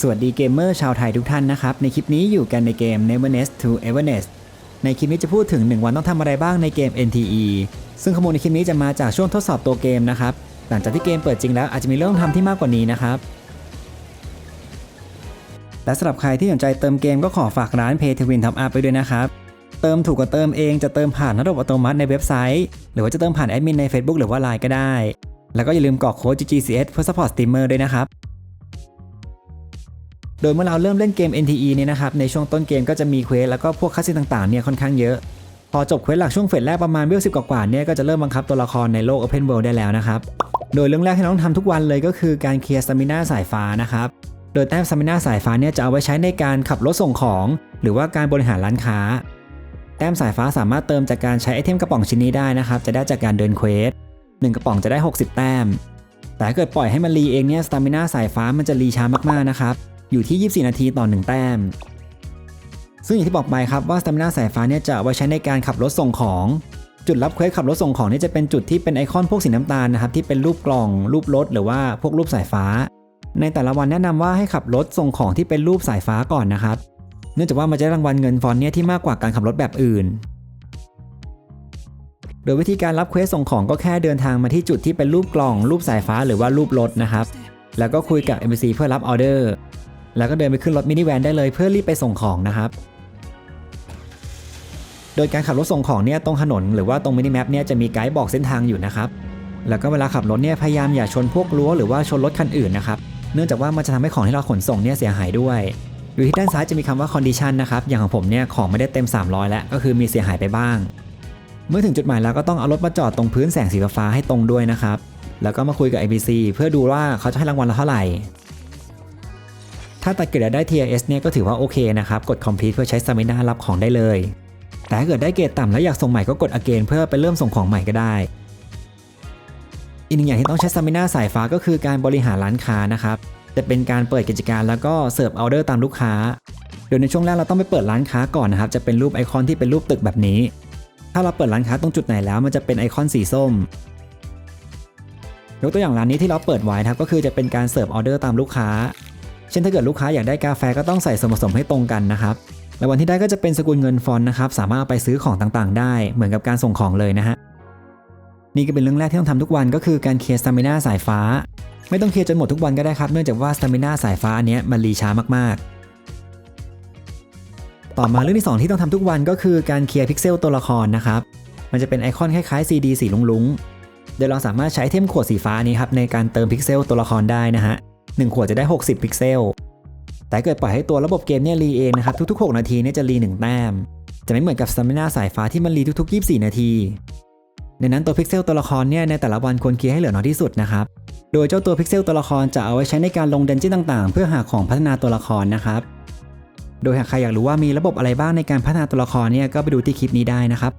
สวัสดีเกมเมอร์ชาวไทยทุกท่านนะครับ ในคลิปนี้อยู่กันในเกม Neverness to Everness ในคลิปนี้จะพูดถึง 1 วันต้องทำอะไรบ้างในเกม NTE ซึ่งข้อมูลในคลิปนี้จะมาจากช่วงทดสอบตัวเกมนะครับ หลังจากที่เกมเปิดจริงแล้วอาจจะมีเรื่องต้องทำที่มากกว่านี้นะครับ และสำหรับใครที่สนใจเติมเกมก็ขอฝากร้าน Pay to Win Top Up ไปด้วยนะครับ เติมถูกกว่าเติมเองจะเติมผ่านระบบอัตโนมัติในเว็บไซต์ หรือว่าจะเติมผ่านแอดมินใน Facebook หรือว่า Line ก็ได้ แล้วก็อย่าลืมกรอกโค้ด GGCS เพื่อ support streamer ด้วยนะครับ โดยเมื่อเราเริ่มเล่นเกม NTE เนี่ยนะครับในช่วงต้นเกมก็จะมีเควสแล้วก็พวกคัสซีนต่างๆเนี่ยค่อนข้างเยอะพอจบเควสหลักช่วงเฟสแรกประมาณเวลสิบกว่าเนี่ยก็จะเริ่มบังคับตัวละครในโลก Open World ได้แล้วนะครับโดยเรื่องแรกที่เราต้องทำทุกวันเลยก็คือการเคลียร์สตามิน่าสายฟ้านะครับโดยแต้มสตามิน่าสายฟ้าเนี่ยจะเอาไว้ใช้ในการขับรถส่งของ หรือว่าการบริหารร้านค้า แต้มสายฟ้าสามารถเติมจากการใช้ไอเทมกระป๋องชิ้นนี้ได้นะครับจะได้จากการเดินเควสหนึ่งกระป๋องจะได้ 60 แต้ม แต่ถ้าเกิดปล่อยให้มันรีเองเนี่ยสตามิน่าสายฟ้ามันจะรีช้ามากๆนะครับ อยู่ที่ 24 นาทีต่อ 1 แต้ม ซึ่งอย่างที่บอกไปครับว่าสตามินาสายฟ้าเนี่ยจะเอาไว้ใช้ในการขับรถส่งของ จุดรับเควสขับรถส่งของนี่จะเป็นจุดที่เป็นไอคอนพวกสีน้ำตาลนะครับที่เป็นรูปกล่อง รูปรถหรือว่าพวกรูปสายฟ้า ในแต่ละวันแนะนำว่าให้ขับรถส่งของที่เป็นรูปสายฟ้าก่อนนะครับ เนื่องจากว่ามันจะได้รางวัลเงินฟอนเนี่ยที่มากกว่าการขับรถแบบอื่นโดยวิธีการรับเควสส่งของก็แค่เดินทางมาที่จุดที่เป็นรูปกล่อง รูปสายฟ้าหรือว่ารูปรถนะครับ แล้วก็คุยกับ NPC เพื่อรับออเดอร์ แล้วก็เดินไปขึ้นรถมินิแวนได้เลยเพื่อรีบไปส่งของนะครับ โดยการขับรถส่งของเนี่ยตรงถนนหรือว่าตรงมินิแมปเนี่ยจะมีไกด์บอกเส้นทางอยู่นะครับ แล้วก็เวลาขับรถเนี่ยพยายามอย่าชนพวกรั้วหรือว่าชนรถคันอื่นนะครับ เนื่องจากว่ามันจะทำให้ของที่เราขนส่งเนี่ยเสียหายด้วยอยู่ที่ด้านซ้ายจะมีคำว่า condition นะครับ อย่างของผมเนี่ยของไม่ได้เต็ม 300 แล้วก็คือมีเสียหายไปบ้าง เมื่อถึงจุดหมายแล้วก็ต้องเอารถมาจอดตรงพื้นแสงสีฟ้าให้ตรงด้วยนะครับ แล้วก็มาคุยกับ ABC เพื่อดูว่าเขาจะให้รางวัลเราเท่าไหร่ ถ้าตัดเกรดได้ TRS เนี่ยก็ถือว่าโอเคนะครับ กด complete เพื่อใช้สมินารับของได้เลย แต่ถ้าเกิดได้เกรดต่ำแล้วอยากส่งใหม่ก็กด again เพื่อไปเริ่มส่งของใหม่ก็ได้ อีกหนึ่งอย่างที่ต้องใช้สมินาสายฟ้าก็คือการบริหารร้านค้านะครับ จะเป็นการเปิดกิจการแล้วก็เสิร์ฟออเดอร์ตามลูกค้าโดยในช่วงแรกเราต้องไปเปิดร้านค้าก่อนนะครับ จะเป็นรูปไอคอนที่เป็นรูปตึกแบบนี้ ถ้าเราเปิดร้านค้าตรงจุดไหนแล้วมันจะเป็นไอคอนสีส้มยกตัวอย่างร้านนี้ที่เราเปิดไว้ครับก็คือจะเป็นการเสิร์ฟออเดอร์ตามลูกค้า เช่นถ้าเกิดลูกค้าอยากได้กาแฟก็ต้องใส่ส่วนผสมให้ตรงกันนะครับรางวัลที่ได้ก็จะเป็นสกุลเงินฟอนนะครับสามารถไปซื้อของต่างๆ ได้เหมือนกับการส่งของเลยนะฮะนี่ก็เป็นเรื่องแรกที่ต้องทำทุกวันก็คือการเคลียร์สตามิน่าสายฟ้า ไม่ต้องเคลียร์จนหมดทุกวันก็ได้ครับเนื่องจากว่าสตามิน่าสายฟ้าอันเนี้ยมันรีช้ามากๆ ต่อมาเรื่องที่ 2 ที่ต้องทำทุกวันก็คือการเคลียร์พิกเซลตัวละครนะครับมันจะเป็นไอคอนคล้ายๆ CD สีลุงๆโดยเราสามารถใช้เทมขวดสีฟ้านี้ครับในการเติมพิกเซลตัวละครได้นะฮะ หนึ่งขวดจะได้ 60 พิกเซล แต่เกิดปล่อยให้ตัวระบบเกมเนี่ยรีเองนะครับทุกๆ 6 นาทีเนี่ยจะรี 1 แต้ม จะไม่เหมือนกับสตามินาสายฟ้าที่มันรีทุกๆ 24 นาทีดังนั้นตัวพิกเซลตัวละครเนี่ยในแต่ละวันควรเคลียร์ให้เหลือน้อยที่สุดนะครับ โดยเจ้าตัวพิกเซลตัวละครจะเอาไว้ใช้ในการลงดันเจี้ยนต่างๆ เพื่อหาของพัฒนาตัวละครนะครับ โดยหากใครอยากรู้ว่ามีระบบอะไรบ้างในการพัฒนาตัวละครเนี่ยก็ไปดูที่คลิปนี้ได้นะครับ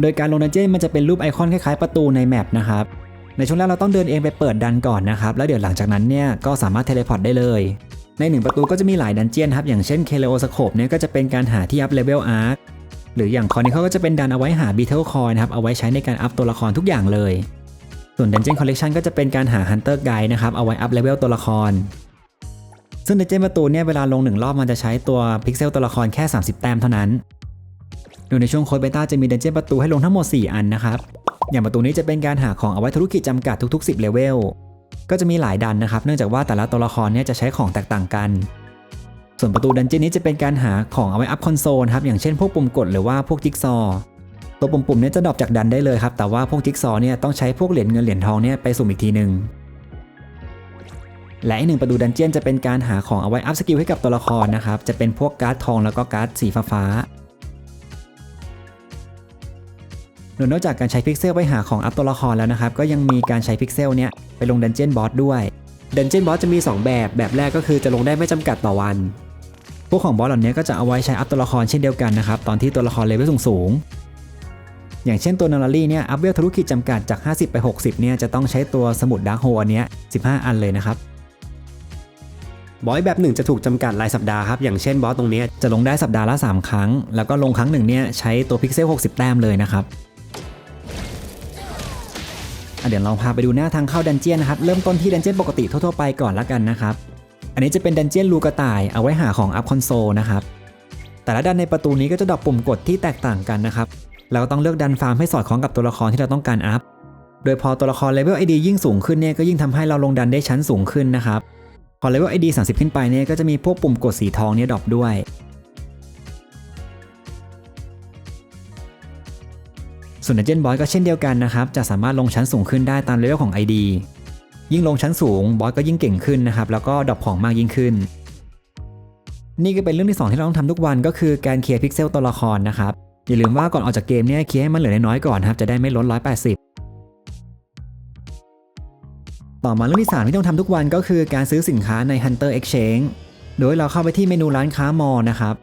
โดยการลงดันเจี้ยนมันจะเป็นรูปไอคอนคล้ายๆประตูในแมปนะครับ ในช่วงแรกเราต้องเดินเองไปเปิดดันก่อนนะครับ แล้วเดี๋ยวหลังจากนั้นเนี่ยก็สามารถเทเลพอร์ตได้เลย ในหนึ่งประตูก็จะมีหลายดันเจี้ยนครับ อย่างเช่นเคเลโอสโคปเนี่ยก็จะเป็นการหาที่อัพเลเวลอาร์คหรืออย่างคอนนี้เขาก็จะเป็นดันเอาไว้หาบีเทลคอยนะครับ เอาไว้ใช้ในการอัพตัวละครทุกอย่างเลย ส่วนดันเจี้ยนคอลเลกชันก็จะเป็นการหาฮันเตอร์ไกด์นะครับ เอาไว้อัพเลเวลตัวละคร ซึ่งดันเจี้ยนประตูเนี่ยเวลาลงหนึ่งรอบมันจะใช้ตัวพิกเซลตัวละครแค่ 30 แต้มเท่านั้น โดยในช่วงโค้ดเบต้าจะมีดันเจี้ยนประตูให้ลงทั้งหมด 4 อันนะครับ อย่างประตูนี้จะเป็นการหาของเอาไว้ธุรกิจจำกัดทุก ๆ 10เลเวล ก็จะมีหลายดันนะครับ เนื่องจากว่าแต่ละตัวละครเนี่ยจะใช้ของแตกต่างกัน ส่วนประตูดันเจี้ยนนี้จะเป็นการหาของเอาไว้อัพคอนโซลครับ อย่างเช่นพวกปุ่มกดหรือว่าพวกจิ๊กซอว์ตัวปุ่มๆเนี่ยจะดรอปจากดันได้เลยครับ แต่ว่าพวกจิ๊กซอว์เนี่ยต้องใช้พวกเหรียญเงินเหรียญทองเนี่ยไปสุ่มอีกทีหนึ่งและอีกหนึ่งประตูดันเจี้ยนจะเป็นการหาของเอาไว้อัพสกิลให้กับตัวละครนะครับ จะเป็นพวกการ์ดทองแล้วก็การ์ดสีฟ้า โดยนอกจากการใช้พิกเซลไปหาของอัพตัวละครแล้วนะครับ ก็ยังมีการใช้พิกเซลเนี่ยไปลงดันเจียนบอสด้วยดันเจียนบอสจะมี 2 แบบ แบบแรกก็คือจะลงได้ไม่จำกัดต่อวัน พวกของบอสเหล่านี้ก็จะเอาไว้ใช้อัพตัวละครเช่นเดียวกันนะครับ ตอนที่ตัวละครเลเวลสูงๆอย่างเช่นตัวนารารี่เนี่ยอัพเวลทะลุขีดจำกัดจาก 50 ไป 60เนี่ยจะต้องใช้ตัวสมุดดาร์กโฮอันเนี้ย15 อันเลยนะครับบอยแบบหนึ่งจะถูกจำกัดรายสัปดาห์ครับ อย่างเช่นบอสตรงนี้จะลงได้สัปดาห์ละ 3 ครั้ง แล้วก็ลงครั้งหนึ่งเนี่ยใช้ตัวพิกเซล 60 แต้มเลยนะครับ เดี๋ยวเราพาไปดูหน้าทางเข้าดันเจียนนะครับ เริ่มต้นที่ดันเจียนปกติทั่วๆไปก่อนละกันนะครับ อันนี้จะเป็นดันเจียนลูกระต่ายเอาไว้หาของอัพคอนโซลนะครับ แต่ละดันในประตูนี้ก็จะดอปปุ่มกดที่แตกต่างกันนะครับ เราต้องเลือกดันฟาร์มให้สอดคล้องกับตัวละครที่เราต้องการอัพ โดยพอตัวละครเลเวล ID ยิ่งสูงขึ้นเนี่ยก็ยิ่งทำให้เราลงดันได้ชั้นสูงขึ้นนะครับ พอเลเวล ID 30ขึ้นไปเนี่ยก็จะมีพวกปุ่มกดสีทองเนี่ยดรอปด้วย ส่วนดันเจียนบอสก็เช่นเดียวกันนะครับ จะสามารถลงชั้นสูงขึ้นได้ตามเลเวลของ ID ยิ่งลงชั้นสูงบอสก็ยิ่งเก่งขึ้นนะครับ แล้วก็ดรอปของมากยิ่งขึ้น นี่ก็เป็นเรื่องที่สองที่เราต้องทำทุกวันก็คือการเคลียร์พิกเซลตัวละครนะครับ อย่าลืมว่าก่อนออกจากเกมเนี่ยเคลียร์ให้มันเหลือน้อยๆก่อนครับ จะได้ไม่ล้น180ต่อมาเรื่องที่ 3 ที่ต้องทำทุกวันก็คือการซื้อสินค้าใน Hunter Exchange โดยเราเข้าไปที่เมนูร้านค้ามอลนะครับ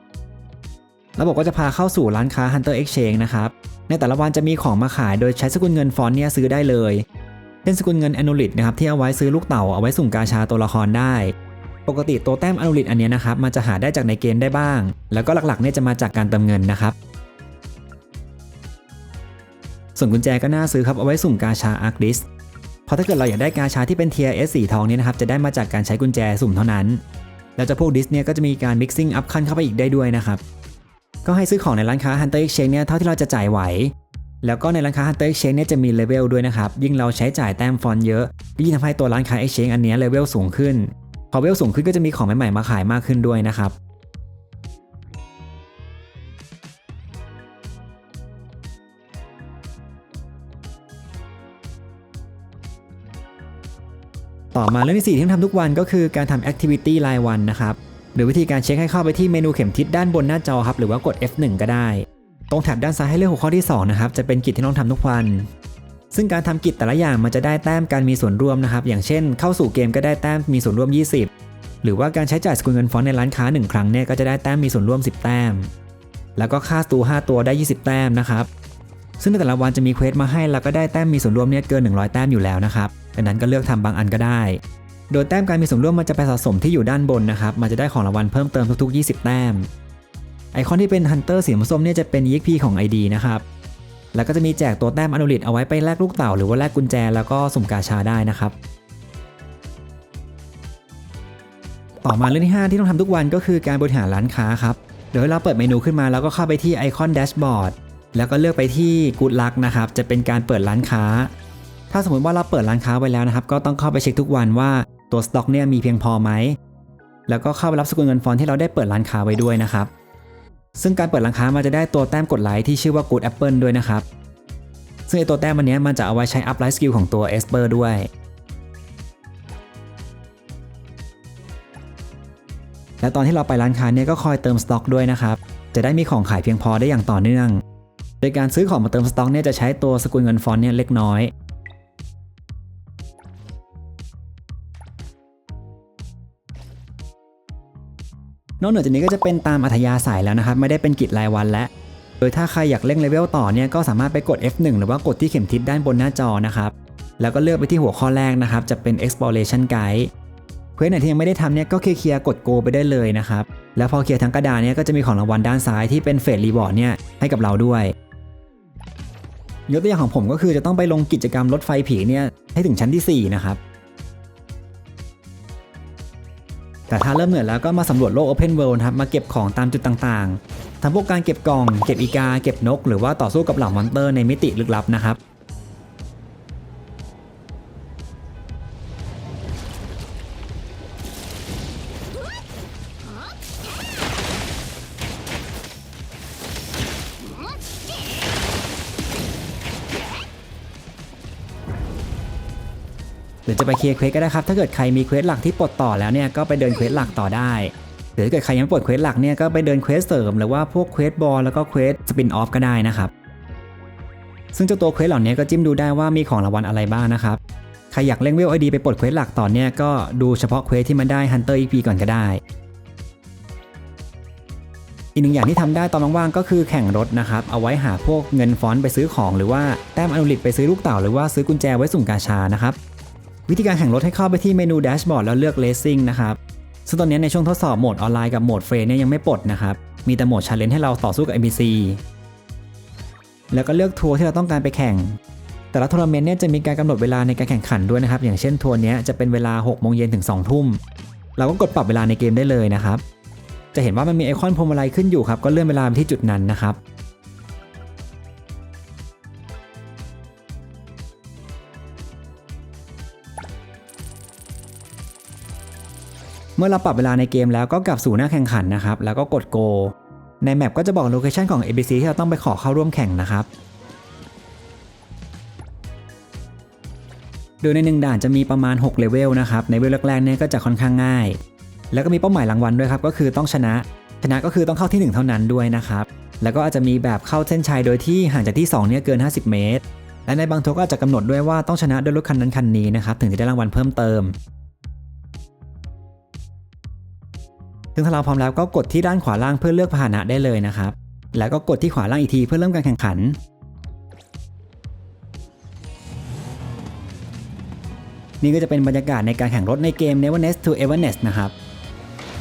ระบบก็จะพาเข้าสู่ร้านค้า Hunter Exchange นะครับ ในแต่ละวันจะมีของมาขายโดยใช้สกุลเงินฟอนเนี่ยซื้อได้เลยเป็นสกุลเงิน a n n u l i t นะครับที่เอาไว้ซื้อลูกเต่าเอาไว้สุ่มกาชาตัวละครได้ ปกติตัวแต้ม a n n u l i t อันนี้นะครับมันจะหาได้จากในเกมได้บ้าง แล้วก็หลักๆเนี่ยจะมาจากการเติมเงินนะครับส่วนกุญแจก็น่าซื้อครับเอาไว้สุ่มกาชาอาร์คดิสเพราะถ้าเกิดเราอยากได้กาชาที่เป็นเทียร์ S สีทองเนี่ยนะครับจะได้มาจากการใช้กุญแจสุ่มเท่านั้น แล้วจะพวกดิสเนี่ยก็จะมีการ mixing up ขั้นเข้าไปอีกได้ด้วยนะครับ ก็ให้ซื้อของในร้านค้า Hunter Exchange เนี่ยเท่าที่เราจะจ่ายไหว แล้วก็ในร้านค้า Hunter Exchange เนี่ยจะมีเลเวลด้วยนะครับ ยิ่งเราใช้จ่ายแต้มฟอนเยอะ ยิ่งทำให้ตัวร้านค้า Exchange อันนี้เลเวลสูงขึ้น พอเลเวลสูงขึ้นก็จะมีของใหม่ๆมาขายมากขึ้นด้วยนะครับต่อมาเรื่องที่ 4 ที่ทำทุกวันก็คือการทำ activity รายวันนะครับ หรือวิธีการเช็คให้เข้าไปที่เมนูเข็มทิศด้านบนหน้าจอครับหรือว่ากด F1 ก็ได้ ตรงแถบด้านซ้ายให้เลือกหัวข้อที่2นะครับจะเป็นกิจที่ต้องทำทุกวัน ซึ่งการทำกิจแต่ละอย่างมันจะได้แต้มการมีส่วนร่วมนะครับอย่างเช่น เข้าสู่เกมก็ได้แต้มมีส่วนร่วม 20 หรือว่าการใช้จ่ายสกุลเงินฟอนต์ในร้านค้า 1 ครั้งเนี่ยก็จะได้แต้มมีส่วนร่วม 10 แต้ม แล้วก็ค่าตู5ตัวได้ 20 แต้มนะครับซึ่งในแต่ละวันจะมีเควสมาให้แล้วก็ได้แต้มมีส่วนร่วมเนี่ยเกิน 100 แต้มอยู่แล้วนะครับดังนั้นก็เลือกทำบางอันก็ได้ โดยแต้มการมีส่วนร่วมมันจะไปสะสมที่อยู่ด้านบนนะครับ มันจะได้ของรางวัลเพิ่มเติมทุกๆ 20 แต้ม ไอคอนที่เป็น Hunter สีส้มเนี่ยจะเป็น EXP ของ ID นะครับ แล้วก็จะมีแจกตัวแต้มอนุลิตเอาไว้ไปแลกลูกเต่าหรือว่าแลกกุญแจแล้วก็สุ่มกาชาได้นะครับ ต่อมาเรื่องที่ 5 ที่ต้องทำทุกวันก็คือการบริหารร้านค้าครับเดี๋ยเราเปิดเมนูขึ้นมาแล้วก็เข้าไปที่ไอคอนแดชบอร์ดแล้วก็เลือกไปที่ Good Luck นะครับ จะเป็นการเปิดร้านค้า ถ้าสมมติว่าเราเปิดร้านค้าไว้แล้วนะครับ ก็ต้องเข้าไปเช็คทุกวันว่า ตัวสต็อกเนี่ยมีเพียงพอไหม แล้วก็เข้าไปรับสกุลเงินฟอนที่เราได้เปิดร้านค้าไว้ด้วยนะครับ ซึ่งการเปิดร้านค้ามันจะได้ตัวแต้มกดไลค์ที่ชื่อว่า Good Apple ด้วยนะครับ ซึ่งไอตัวแต้มอันเนี้ยมันจะเอาไว้ใช้อัพไลฟ์สกิลของตัว Esper ด้วยและตอนที่เราไปร้านค้าเนี่ยก็คอยเติมสต็อกด้วยนะครับ จะได้มีของขายเพียงพอได้อย่างต่อเนื่อง โดยการซื้อของมาเติมสต็อกเนี่ยจะใช้ตัวสกุลเงินฟอนต์เนี่ยเล็กน้อย นอกเหนือจากนี้ก็จะเป็นตามอัธยาศัยแล้วนะครับ ไม่ได้เป็นกิจรายวันแล้วโดยถ้าใครอยากเร่งเลเวลต่อเนี่ยก็สามารถไปกด F1 หรือว่ากดที่เข็มทิศด้านบนหน้าจอนะครับ แล้วก็เลือกไปที่หัวข้อแรกนะครับ จะเป็น exploration guide เควสไหนที่ยังไม่ได้ทำเนี่ยก็เคลียร์กด go ไปได้เลยนะครับ แล้วพอเคลียร์ทั้งกระดานเนี่ยก็จะมีของรางวัลด้านซ้ายที่เป็นเฟสรีบอร์ดเนี่ยให้กับเราด้วยยกตัวอย่างของผมก็คือจะต้องไปลงกิจกรรมรถไฟผีเนี่ยให้ถึงชั้นที่ 4 นะครับ แต่ถ้าเริ่มเหนื่อยแล้วก็มาสำรวจโลก Open World นะครับมาเก็บของตามจุดต่างๆทำพวกการเก็บกล่อง เก็บอีกา เก็บนก หรือว่าต่อสู้กับเหล่ามอนเตอร์ในมิติลึกลับนะครับ หรือจะไปเคลียร์เควสก็ได้ครับ ถ้าเกิดใครมีเควสหลักที่ปลดต่อแล้วเนี่ยก็ไปเดินเควสหลักต่อได้ หรือเกิดใครยังไม่ปลดเควสหลักเนี่ยก็ไปเดินเควสเสริมหรือว่าพวกเควสบอลแล้วก็เควสสปินออฟก็ได้นะครับซึ่งเจ้าตัวเควสเหล่านี้ก็จิ้มดูได้ว่ามีของรางวัลอะไรบ้างนะครับใครอยากเล่งเวลไอดีไปปลดเควสหลักต่อเนี่ยก็ดูเฉพาะเควสที่มันได้ Hunter EP ก่อนก็ได้อีกหนึ่งอย่างที่ทำได้ตอนว่างๆก็คือแข่งรถนะครับ เอาไว้หาพวกเงินฟอนต์ไปซื้อของหรือว่าแต้มอนุลิตไปซื้อลูกเต่าหรือว่าซื้อกุญแจไว้สุ่มกาชานะครับ วิธีการแข่งรถให้เข้าไปที่เมนูแดชบอร์ดแล้วเลือก Racing นะครับซึ่งตอนนี้ในช่วงทดสอบโหมดออนไลน์กับโหมดเฟรนเนี่ยยังไม่ปลดนะครับ มีแต่โหมดชาเลนจ์ให้เราต่อสู้กับ NPC แล้วก็เลือกทัวร์ที่เราต้องการไปแข่ง แต่ละทัวร์นาเมนต์เนี่ยจะมีการกำหนดเวลาในการแข่งขันด้วยนะครับ อย่างเช่นทัวร์นี้จะเป็นเวลา6โมงเย็นถึง2ทุ่ม เราก็กดปรับเวลาในเกมได้เลยนะครับ จะเห็นว่ามันมีไอคอนพวงมาลัยขึ้นอยู่ครับ ก็เลื่อนเวลาไปที่จุดนั้นนะครับ เมื่อเราปรับเวลาในเกมแล้วก็กลับสู่หน้าแข่งขันนะครับ แล้วก็กด go ในแมปก็จะบอกโลเคชันของ ABC ที่เราต้องไปขอเข้าร่วมแข่งนะครับ โดยในหนึ่งด่านจะมีประมาณ 6 เลเวลนะครับ ในเลเวลแรกๆเนี่ยก็จะค่อนข้างง่าย แล้วก็มีเป้าหมายรางวัลด้วยครับ ก็คือต้องชนะ ชนะก็คือต้องเข้าที่ 1 เท่านั้นด้วยนะครับ แล้วก็อาจจะมีแบบเข้าเส้นชัยโดยที่ห่างจากที่2เนี่ยเกิน 50 เมตร และในบางทัวร์ก็อาจจะกำหนดด้วยว่าต้องชนะด้วยรถคันนั้นคันนี้นะครับ ถึงจะได้รางวัลเพิ่มเติม ซึ่งถ้าเราพร้อมแล้วก็กดที่ด้านขวาล่างเพื่อเลือกพาหนะได้เลยนะครับ แล้วก็กดที่ขวาล่างอีกทีเพื่อเริ่มการแข่งขัน นี่ก็จะเป็นบรรยากาศในการแข่งรถในเกม Neverness to Everness นะครับ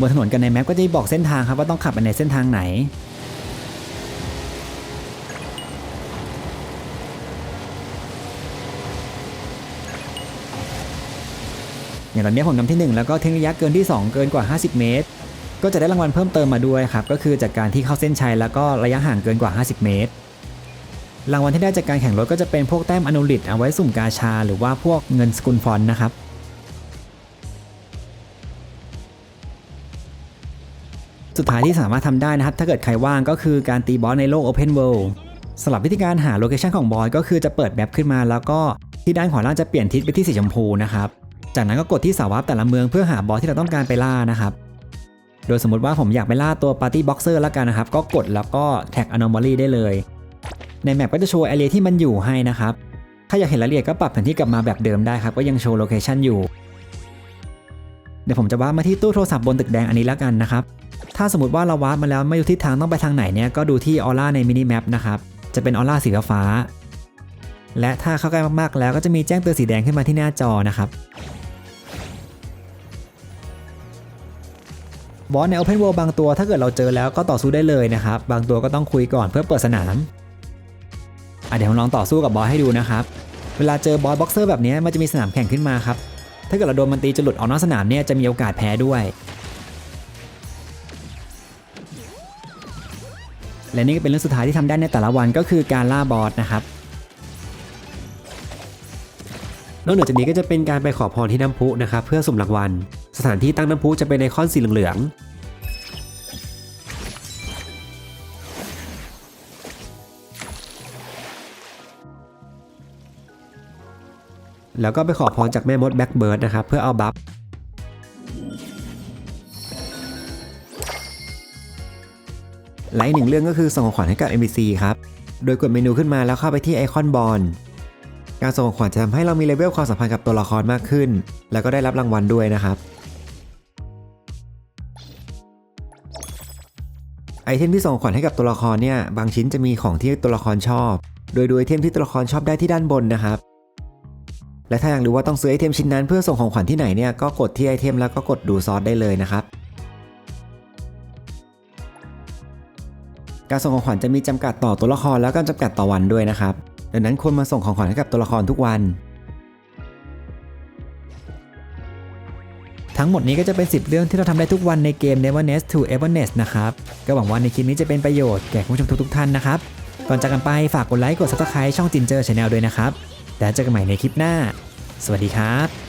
บนถนนกันในแมปก็จะบอกเส้นทางครับว่าต้องขับไปในเส้นทางไหนอย่างตอนนี้ผมนำที่ 1 แล้วก็ทิ้งระยะเกินที่ 2 เกินกว่า 50 เมตร ก็จะได้รางวัลเพิ่มเติมมาด้วยครับก็คือจากการที่เข้าเส้นชัยแล้วก็ระยะห่างเกินกว่า 50 เมตร รางวัลที่ได้จากการแข่งรถก็จะเป็นพวกแต้มอนุลิตเอาไว้สุ่มกาชา หรือว่าพวกเงินสกุลฟอนนะครับสุดท้ายที่สามารถทำได้นะครับ ถ้าเกิดใครว่างก็คือการตีบอสในโลก Open World สำหรับวิธีการหาโลเคชันของบอสก็คือจะเปิดแมปขึ้นมา แล้วก็ที่ด้านขวาล่างจะเปลี่ยนทิศไปที่สีชมพูนะครับ จากนั้นก็กดที่สาวาร์ปแต่ละเมืองเพื่อหาบอสที่เราต้องการไปล่านะครับ โดยสมมติว่าผมอยากไปล่าตัว Party Boxer แล้วกันนะครับ ก็กดแล้วก็แท็ก Anomaly ได้เลย ในแมปก็จะโชว์ area ที่มันอยู่ให้นะครับ ถ้าอยากเห็นรายละเอียดก็ปรับแผนที่กลับมาแบบเดิมได้ครับ ก็ยังโชว์โลเคชันอยู่ เดี๋ยวผมจะวามาที่ตู้โทรศัพท์บนตึกแดงอันนี้แล้วกันนะครับ ถ้าสมมติว่าเราวาร์ปมาแล้วไม่รู้ทิศทางต้องไปทางไหนเนี่ยก็ดูที่ออร่าในมินิแมปนะครับ จะเป็นออร่าสีฟ้าและถ้าเข้าใกล้มากๆ แล้วก็จะมีแจ้งเตือนสีแดงขึ้นมาที่หน้าจอนะครับ บอสใน Open World บางตัวถ้าเกิดเราเจอแล้วก็ต่อสู้ได้เลยนะครับ บางตัวก็ต้องคุยก่อนเพื่อเปิดสนามอะเดี๋ยวผมลองต่อสู้กับบอสให้ดูนะครับ เวลาเจอบอสบ็อกเซอร์แบบนี้มันจะมีสนามแข่งขึ้นมาครับ ถ้าเกิดเราโดนมันตีจนหลุดออกนอกสนามเนี่ยจะมีโอกาสแพ้ด้วย และนี่ก็เป็นเรื่องสุดท้ายที่ทำได้ในแต่ละวันก็คือการล่าบอสนะครับ นอกเหนือจากนี้ก็จะเป็นการไปขอพรที่น้ำพุนะครับเพื่อสุ่มรางวัล สถานที่ตั้งน้ำพุจะเป็นไอคอนสีเหลืองๆแล้วก็ไปขอพรจากแม่มดแบ็กเบิร์ดนะครับเพื่อเอาบัฟและอีกหนึ่งเรื่องก็คือส่งของขวัญให้กับ NPC ครับ โดยกดเมนูขึ้นมาแล้วเข้าไปที่ไอคอนบอล การส่งของขวัญจะทำให้เรามีเลเวลความสัมพันธ์กับตัวละครมากขึ้น แล้วก็ได้รับรางวัลด้วยนะครับ ไอเทมที่ส่งของขวัญให้กับตัวละครเนี่ยบางชิ้นจะมีของที่ตัวละครชอบ โดยดูไอเทมที่ตัวละครชอบได้ที่ด้านบนนะครับ และถ้าอยากรู้ว่าต้องซื้อไอเทมชิ้นนั้นเพื่อส่งของขวัญที่ไหนเนี่ยก็กดที่ไอเทมแล้วก็กดดูซอสได้เลยนะครับการส่งของขวัญจะมีจำกัดต่อตัวละครแล้วก็จำกัดต่อวันด้วยนะครับ ดังนั้นควรมาส่งของขวัญให้กับตัวละครทุกวัน ทั้งหมดนี้ก็จะเป็น 10 เรื่องที่เราทำได้ทุกวันในเกม Neverness to Everness นะครับ ก็หวังว่าในคลิปนี้จะเป็นประโยชน์แก่ผู้ชมทุกๆท่านนะครับ ก่อนจากกันไปฝากกดไลค์กด subscribe ช่องจินเจอร์ชาแนลด้วยนะครับ แล้วเจอกันใหม่ในคลิปหน้า สวัสดีครับ